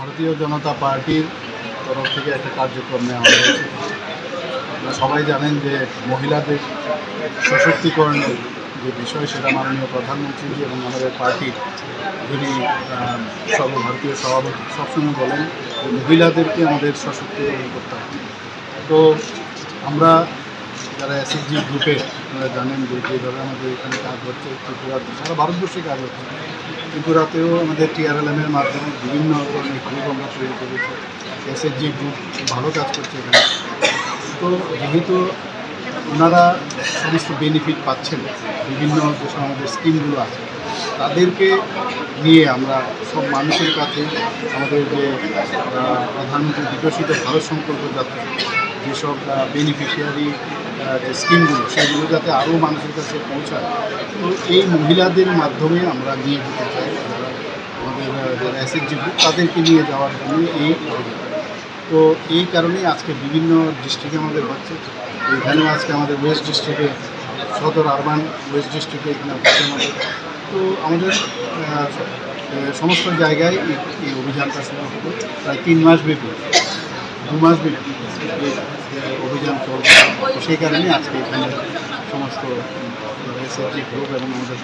ভারতীয় জনতা পার্টির তরফ থেকে একটা কার্যক্রম নেওয়া হয়েছে। সবাই জানেন যে মহিলাদের সশক্তিকরণের যে বিষয় সেটা মাননীয় প্রধানমন্ত্রীজি এবং আমাদের পার্টির যিনি সর্বভারতীয় সভাপতি সবসময় বলেন যে মহিলাদেরকে আমাদের সশক্তিকরণ করতে হবে। তো আমরা যারা এসএসজি গ্রুপে আপনারা জানেন যে যেভাবে আমাদের এখানে কাজ হচ্ছে ত্রিপুরা সারা ভারতবর্ষে কাজ হচ্ছে। ত্রিপুরাতেও আমাদের টিআরএলএমের মাধ্যমে বিভিন্ন ধরনের গ্রুপ আমরা তৈরি করেছি। এসএসজি গ্রুপ ভালো কাজ করছে এখানে। তো যেহেতু ওনারা সমস্ত বেনিফিট পাচ্ছেন, বিভিন্ন যে সব আমাদের স্কিমগুলো আছে, তাদেরকে নিয়ে আমরা সব মানুষের কাছে আমাদের যে প্রধানমন্ত্রী বিকশিত ভারত সংকল্প যাত্রা, যেসব বেনিফিশিয়ারি যে স্কিমগুলো, সেগুলো যাতে আরও মানুষের কাছে পৌঁছায়। তো এই মহিলাদের মাধ্যমে আমরা নিয়ে যেতে চাই আমাদের যারা এসএসজি গ্রুপ তাদেরকে নিয়ে যাওয়ার জন্য এই তো এই কারণেই আজকে বিভিন্ন ডিস্ট্রিক্টে আমাদের হচ্ছে। এখানেও আজকে আমাদের ওয়েস্ট ডিস্ট্রিক্টে সদর আরবান ওয়েস্ট ডিস্ট্রিক্টে এখানে হচ্ছে আমাদের। তো আমাদের সমস্ত জায়গায় এই অভিযানটা শুরু হবে প্রায় তিন মাস ব্যাপী। দু অভিযান চলছে। সেই কারণে আজকে এখানে সমস্ত গ্রুপ এবং আমাদের